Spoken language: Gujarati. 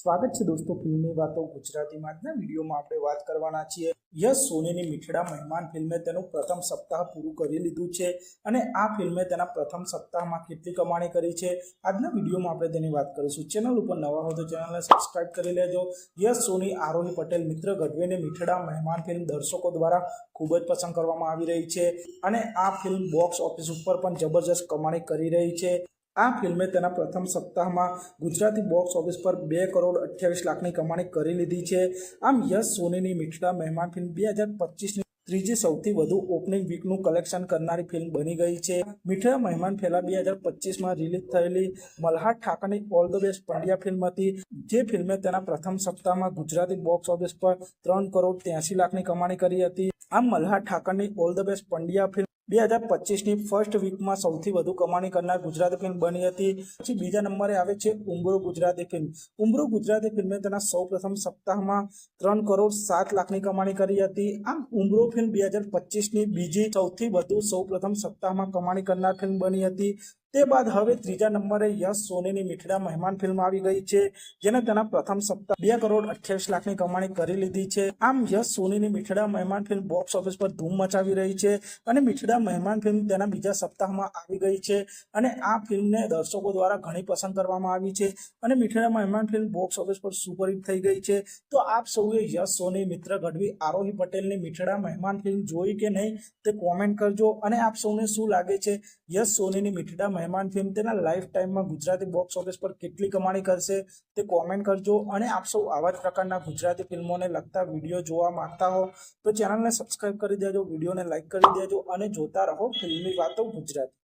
સ્વાગત છે દોસ્તો ફિલ્મની વાતો ગુજરાતીમાં આજના વિડીયોમાં આપણે વાત કરવાના છીએ યશ સોનીની મીઠડા મહેમાન ફિલ્મે તેનું પ્રથમ સપ્તાહ પૂરું કરી લીધું છે અને આ ફિલ્મે તેના પ્રથમ સપ્તાહમાં કેટલી કમાણી કરી છે આજના વિડીયોમાં આપણે તેની વાત કરીશું. ચેનલ ઉપર નવા હો તો ચેનલને સબસ્ક્રાઇબ કરી લેજો. યશ સોની, આરોહી પટેલ, મિત્ર ગઢવીની મીઠડા મહેમાન ફિલ્મ દર્શકો દ્વારા ખૂબ જ પસંદ કરવામાં આવી રહી છે અને આ ફિલ્મ બોક્સ ઓફિસ ઉપર પણ જબરજસ્ત કમાણી કરી રહી છે. આ ફિલ્મે તેના પ્રથમ સપ્તાહમાં ગુજરાતી બોક્સ ઓફિસ પર બે કરોડ અઠ્યાવીસ લાખની કમાણી કરી લીધી છે. આમ યશ સોનીની મીઠડા મહેમાન ફિલ્મ બે હજાર પચીસની ત્રીજી સૌથી વધુ ઓપનિંગ વીકનું કલેક્શન કરનારી ફિલ્મ બની ગઈ છે. મીઠડા મહેમાન ફેલા બે હજાર પચીસમાં રિલીઝ થયેલી Malhar ઠાકરની all the best Pandya film હતી, જે ફિલ્મે તેના પ્રથમ સપ્તાહમાં ગુજરાતી બોક્સ ઓફિસ પર ત્રણ કરોડ ત્યાસી લાખની કમાણી કરી હતી. આમ Malhar ઠાકરની all the best Pandya film બે હજાર પચીસની ફર્સ્ટ વીકમાં સૌથી વધુ કમાણી કરનાર ગુજરાતી ફિલ્મ બની હતી. પછી બીજા નંબરે આવે છે ઉમરો ગુજરાતી ફિલ્મ ઉમરો ગુજરાતી ફિલ્મે તેના સૌ પ્રથમ સપ્તાહમાં ત્રણ કરોડ સાત લાખની કમાણી કરી હતી. આમ ઉમરો ફિલ્મ બે હજાર પચીસની બીજી સૌથી વધુ સૌ પ્રથમ સપ્તાહમાં કમાણી કરનાર ફિલ્મ બની હતી. તે બાદ હવે ત્રીજા નંબરે યશ સોનીની મીઠડા મહેમાન ફિલ્મ આવી ગઈ છે જેને તેના પ્રથમ સપ્તાહ બે કરોડ અઠ્યાવીસ લાખની કમાણી કરી લીધી છે. આમ યશ સોનીની મીઠડા મહેમાન ફિલ્મ બોક્સ ઓફિસ પર ધૂમ મચાવી રહી છે અને મીઠડા મહેમાન ફિલ્મ તેના બીજા સપ્તાહમાં આવી ગઈ છે અને આ ફિલ્મને દર્શકો દ્વારા ઘણી પસંદ કરવામાં આવી છે અને Mithda Maheman film box office superhit superhit થઈ ગઈ છે. તો આપ સૌએ યશ સોની, મિત્ર ગઢવી, આરોહી પટેલની મીઠડા મહેમાન ફિલ્મ જોઈ કે નહીં તે કોમેન્ટ કરજો અને આપ સૌને શું લાગે છે? યશ સોનીની મીઠડા મહેમાન ફિલ્મ તેના લાઈફ ટાઈમમાં ગુજરાતી બોક્સ ઓફિસ પર કેટલી કમાણી કરશે તે કોમેન્ટ કરજો અને આપ સૌ આવા જ પ્રકારના ગુજરાતી ફિલ્મોને લગતા વીડિયો જોવા માંગતા હો તો ચેનલને સબસ્ક્રાઇબ કરી દેજો વિડીયોને લાઈક કરી દેજો અને જોતા રહો ફિલ્મી વાતો ગુજરાતી.